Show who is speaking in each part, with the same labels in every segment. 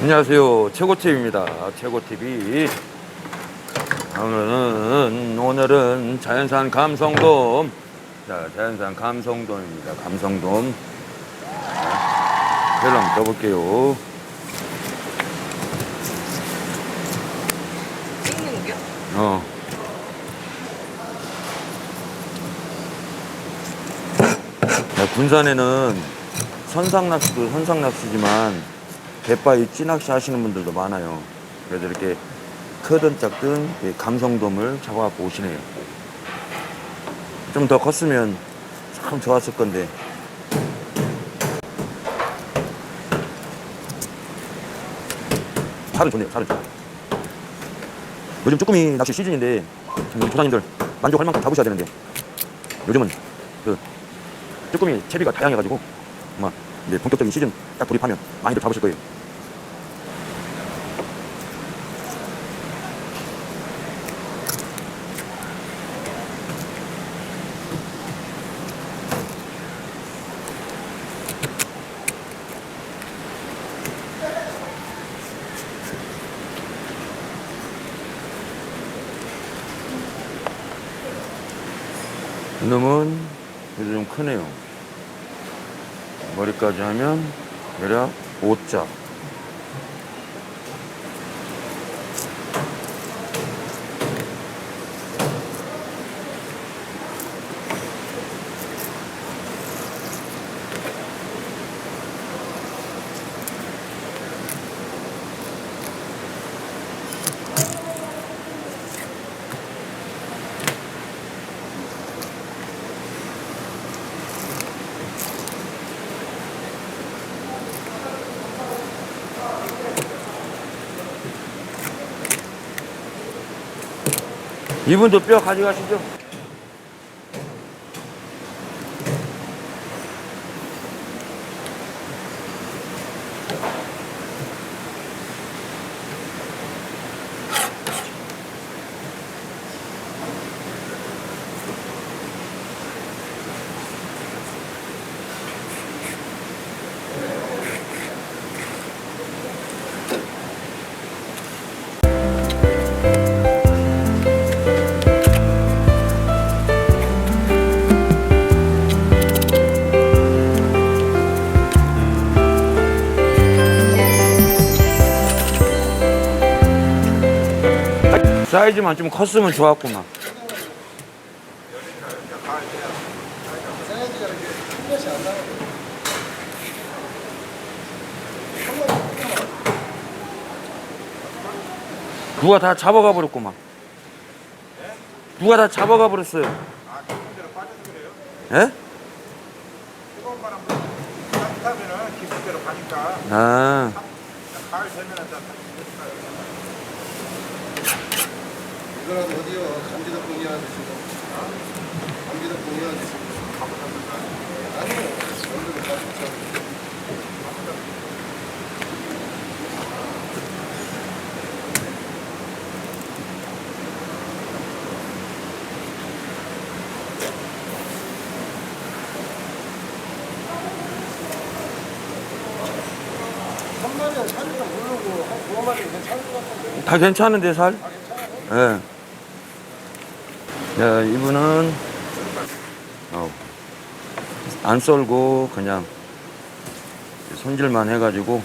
Speaker 1: 안녕하세요. 최고TV입니다. 최고TV. 오늘은, 오늘은 자연산 감성돔. 자, 자연산 감성돔입니다. 감성돔. 자, 벨 한번 떠볼게요.
Speaker 2: 찍는 게?
Speaker 1: 어. 자, 군산에는 선상낚시도 선상낚시지만 갯바위 찌낚시 하시는 분들도 많아요. 그래서 이렇게 크든 작든 감성돔을 잡아갖고 오시네요. 좀 더 컸으면 참 좋았을 건데. 살은 좋네요, 살은 좋아. 요즘 쭈꾸미 낚시 시즌인데 참 우리 조상님들 만족할 만큼 잡으셔야 되는데 요즘은 그 쭈꾸미 채비가 다양해가지고 아마 이제 본격적인 시즌 딱 돌입하면 많이들 잡으실 거예요. 이놈은 그래도 좀 크네요. 머리까지 하면 대략 5자. 이분도 뼈 가져가시죠. 사이즈만 좀 컸으면 좋았구만. 누가 다 잡아가 버렸구만. 누가 다 잡아가 버렸어요.
Speaker 3: 아?
Speaker 1: 예?
Speaker 3: 뜨거운 바람 따뜻하면은 깊은 데로 가니까
Speaker 1: 아,
Speaker 3: 가을 되면은 다
Speaker 4: 이거는 어디요? 감기도 공이야 드시고. 감기도 공이야 드시고. 아니요. 얼굴도 다 좋죠.
Speaker 1: 다 괜찮은데 살? 예. 야, 이분은 어, 안 썰고 그냥 손질만 해가지고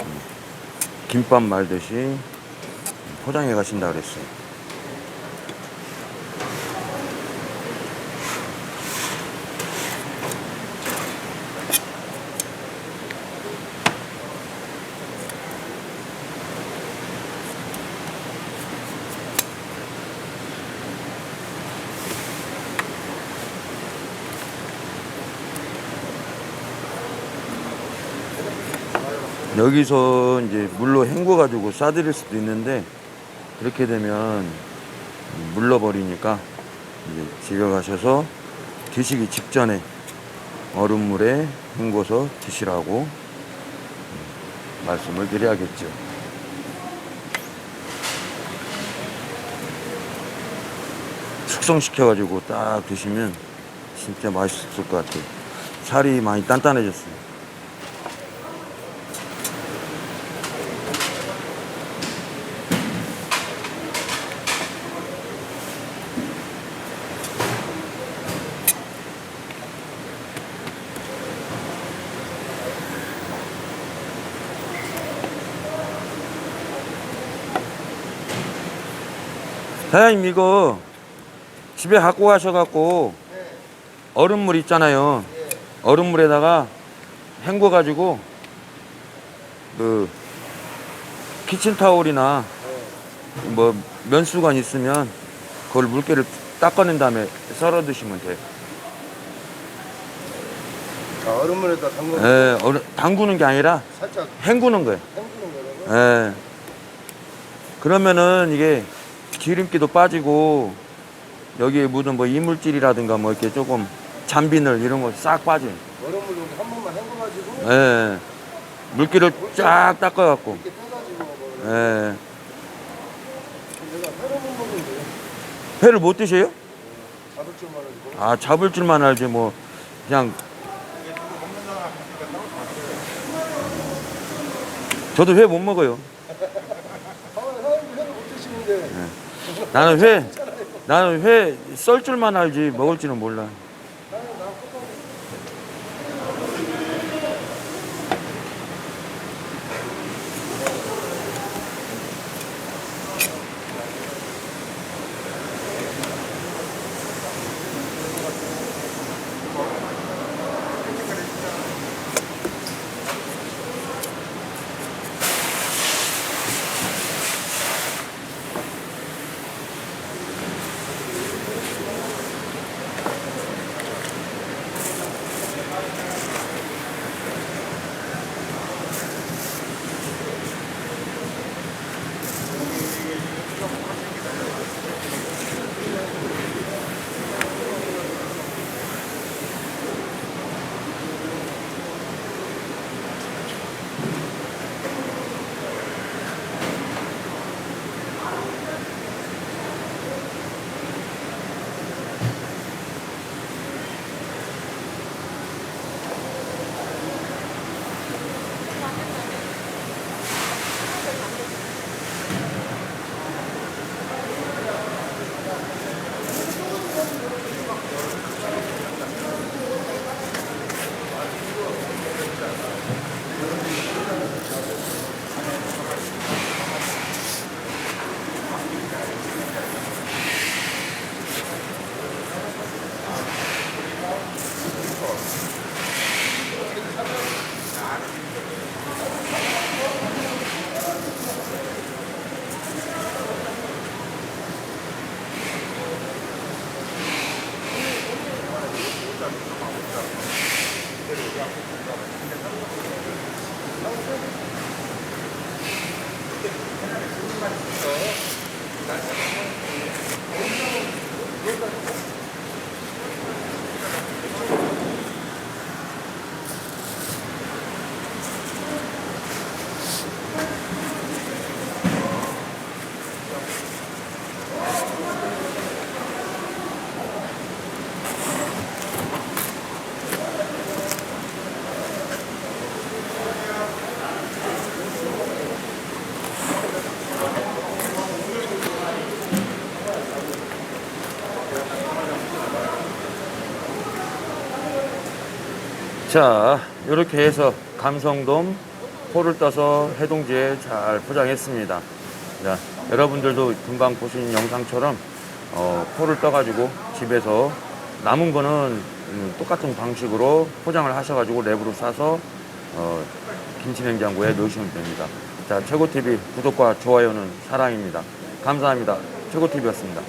Speaker 1: 음, 김밥 말듯이 포장해 가신다 그랬어요. 여기서 이제 물로 헹궈 가지고 싸드릴 수도 있는데 그렇게 되면 물러버리니까 이제 집에 가셔서 드시기 직전에 얼음물에 헹궈서 드시라고 말씀을 드려야겠죠. 숙성시켜가지고 딱 드시면 진짜 맛있을 것 같아요. 살이 많이 단단해졌어요. 사장님 이거 집에 갖고 가셔갖고
Speaker 4: 네.
Speaker 1: 얼음물 있잖아요.
Speaker 4: 예.
Speaker 1: 얼음물에다가 헹궈 가지고 그 키친타올이나
Speaker 4: 네.
Speaker 1: 뭐 면수건 있으면 그걸 물기를 닦아낸 다음에 썰어 드시면 돼요.
Speaker 4: 자, 얼음물에다 담궈
Speaker 1: 예, 얼음, 담그는 게 아니라
Speaker 4: 살짝
Speaker 1: 헹구는 거예요.
Speaker 4: 헹구는 거라고.
Speaker 1: 예. 그러면은 이게 기름기도 빠지고 여기에 묻은 뭐 이물질이라든가 뭐 이렇게 조금 잔비늘 이런 거 싹 빠져요.
Speaker 4: 얼음물 여기 한 번만 헹궈가지고
Speaker 1: 예. 물기를 쫙 닦아갖고.
Speaker 4: 이렇게 떠가지고 먹으면
Speaker 1: 예.
Speaker 4: 내가 회로 못 먹는데
Speaker 1: 회를 못 드세요?
Speaker 4: 잡을 줄만 알고.
Speaker 1: 아, 잡을 줄만 알지 뭐 그냥 저도 회 못 먹어요.
Speaker 4: 아, 사장님 회를 못 드시는데
Speaker 1: 나는 회 나는 회 썰 줄만 알지 먹을 줄은 몰라. Gracias. 자, 이렇게 해서 감성돔 포를 떠서 해동지에 잘 포장했습니다. 자, 여러분들도 금방 보신 영상처럼 어, 포를 떠가지고 집에서 남은 거는 음, 똑같은 방식으로 포장을 하셔가지고 랩으로 싸서 어, 김치 냉장고에 넣으시면 됩니다. 자, 최고TV 구독과 좋아요는 사랑입니다. 감사합니다. 최고TV였습니다.